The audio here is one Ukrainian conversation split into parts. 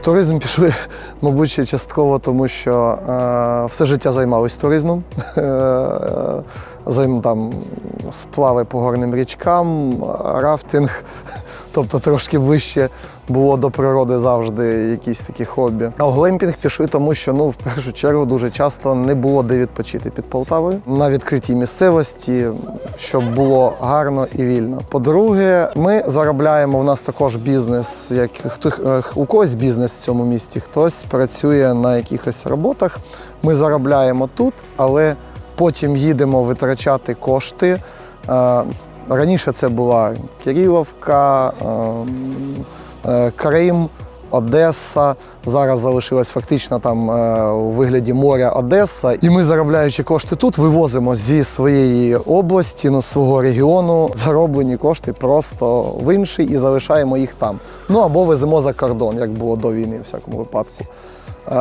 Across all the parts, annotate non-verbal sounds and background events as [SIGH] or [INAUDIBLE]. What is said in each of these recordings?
туризм пішли, мабуть, ще частково, тому що е, все життя займалось туризмом. [LAUGHS] Е, там сплави по горним річкам, рафтинг, тобто трошки ближче було до природи завжди якісь такі хобі. А в глемпінг пішли, тому що ну, в першу чергу дуже часто не було де відпочити під Полтавою на відкритій місцевості, щоб було гарно і вільно. По-друге, ми заробляємо. У нас також бізнес, як хто е, у когось бізнес в цьому місті, хтось працює на якихось роботах. Ми заробляємо тут, але потім їдемо витрачати кошти. Раніше це була Кириловка, ем, е, Крим, Одеса. Зараз залишилась фактично там е, у вигляді моря Одеса. І ми, заробляючи кошти тут, вивозимо зі своєї області, ну, з свого регіону зароблені кошти просто в інший і залишаємо їх там. Ну або веземо за кордон, як було до війни, в всякому випадку. Е,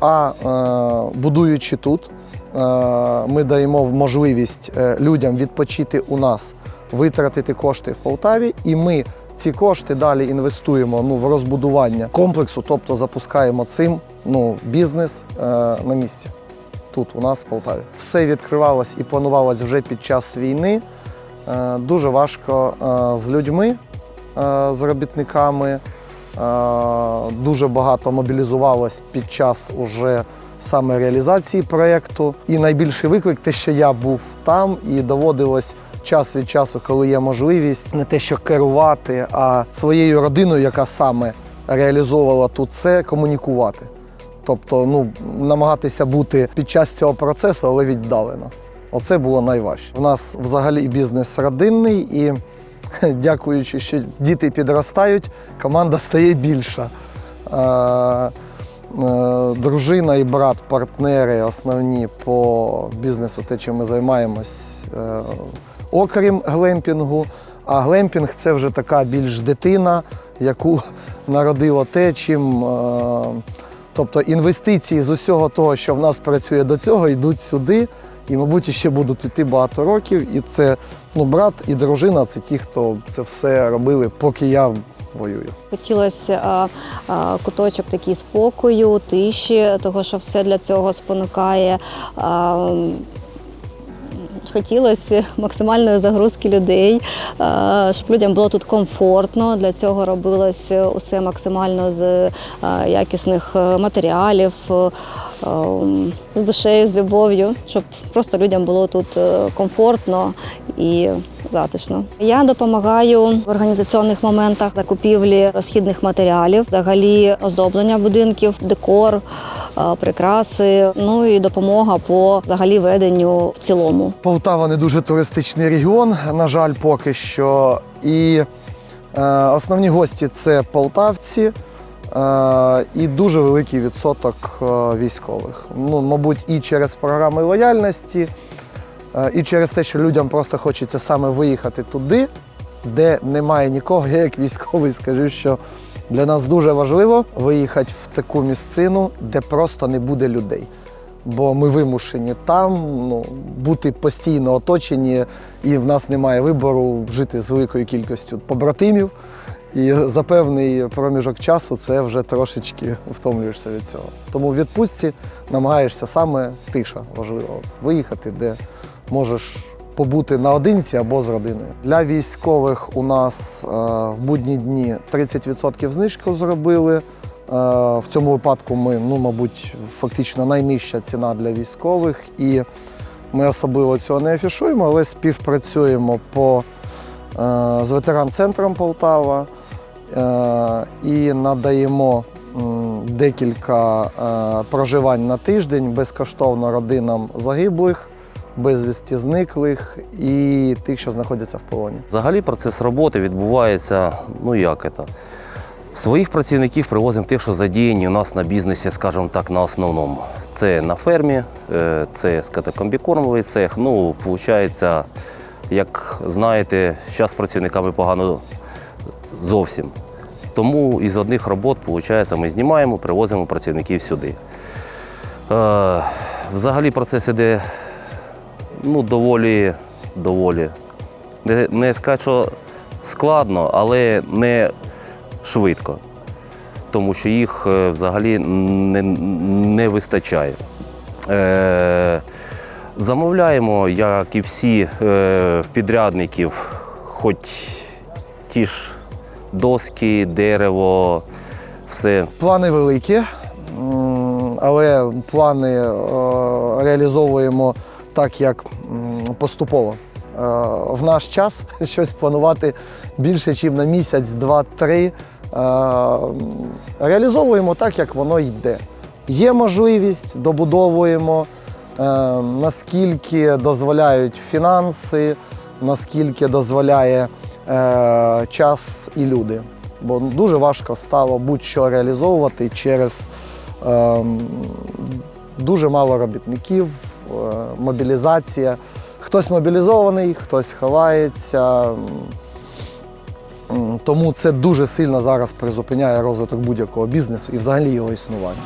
А е, будуючи тут, е, ми даємо можливість людям відпочити у нас, витратити кошти в Полтаві, і ми ці кошти далі інвестуємо ну, в розбудування комплексу, тобто запускаємо цим ну, бізнес на місці. Тут, у нас в Полтаві. Все відкривалось і планувалось вже під час війни. Дуже важко з людьми, з робітниками. Е, Дуже багато мобілізувалось під час уже саме реалізації проєкту. І найбільший виклик те, що я був там, і доводилось час від часу, коли є можливість, не те, що керувати, а своєю родиною, яка саме реалізовувала тут це, комунікувати. Тобто, ну, намагатися бути під час цього процесу, але віддалено. Оце було найважче. У нас взагалі бізнес родинний, і [LAUGHS] дякуючи, що діти підростають, команда стає більша. Е, е, Дружина і брат, партнери основні по бізнесу, те, чим ми займаємось, е, окрім глемпінгу. А глемпінг це вже така більш дитина, яку [LAUGHS] народило те, чим. Тобто інвестиції з усього того, що в нас працює до цього, йдуть сюди. І, мабуть, ще будуть йти багато років. І це ну, брат і дружина це ті, хто це все робили, поки я воюю. Хотілося а, а, куточок такий спокою, тиші, того, що все для цього спонукає. А, Хотілося максимальної загрузки людей, щоб людям було тут комфортно. Для цього робилось усе максимально з якісних е, матеріалів, з душею, з любов'ю, щоб просто людям було тут е, комфортно і затишно. Я допомагаю в організаційних моментах закупівлі розхідних матеріалів, взагалі оздоблення будинків, декор, е, прикраси, ну і допомога по взагалі веденню в цілому. Полтава не дуже туристичний регіон, на жаль, поки що. І е, основні гості це полтавці. Е, І дуже великий відсоток е, військових. Ну, мабуть, і через програми лояльності, е, і через те, що людям просто хочеться саме виїхати туди, де немає нікого. Я як військовий скажу, що для нас дуже важливо виїхати в таку місцину, де просто не буде людей. Бо ми вимушені там ну, бути постійно оточені, і в нас немає вибору жити з великою кількістю побратимів. І за певний проміжок часу це вже трошечки втомлюєшся від цього. Тому в відпустці намагаєшся саме тиша важливо. От, виїхати, де можеш побути наодинці або з родиною. Для військових у нас е, в будні дні 30% знижки зробили. Е, В цьому випадку ми, ну, мабуть, фактично найнижча ціна для військових, і ми особливо цього не афішуємо, але співпрацюємо по, е, з ветеран-центром Полтава і надаємо декілька е, проживань на тиждень безкоштовно родинам загиблих, безвісті зниклих і тих, що знаходяться в полоні. Взагалі процес роботи відбувається, ну як це. Своїх працівників привозимо тих, що задіяні у нас на бізнесі, скажімо так, на основному. Це на фермі, е, це скотокомбікормовий цех. Ну, виходить, як знаєте, зараз з працівниками погано зовсім. Тому із одних робот, виходить, ми знімаємо, привозимо працівників сюди. Е, Взагалі процес іде ну, доволі, доволі. Не, не сказати, що складно, але не швидко. тому що їх е, взагалі не, не вистачає. Е, замовляємо, як і всі е, підрядників, хоч ті ж доски, дерево, все. Плани великі, але плани е, реалізовуємо так, як поступово. Е, В наш час [LAUGHS] щось планувати більше, ніж на місяць, два-три. Е, Реалізовуємо так, як воно йде. Є можливість, добудовуємо, наскільки дозволяють фінанси, наскільки дозволяє час і люди. Бо дуже важко стало будь-що реалізовувати через е, дуже мало робітників, е, мобілізація. Хтось мобілізований, хтось ховається. Тому це дуже сильно зараз призупиняє розвиток будь-якого бізнесу і взагалі його існування.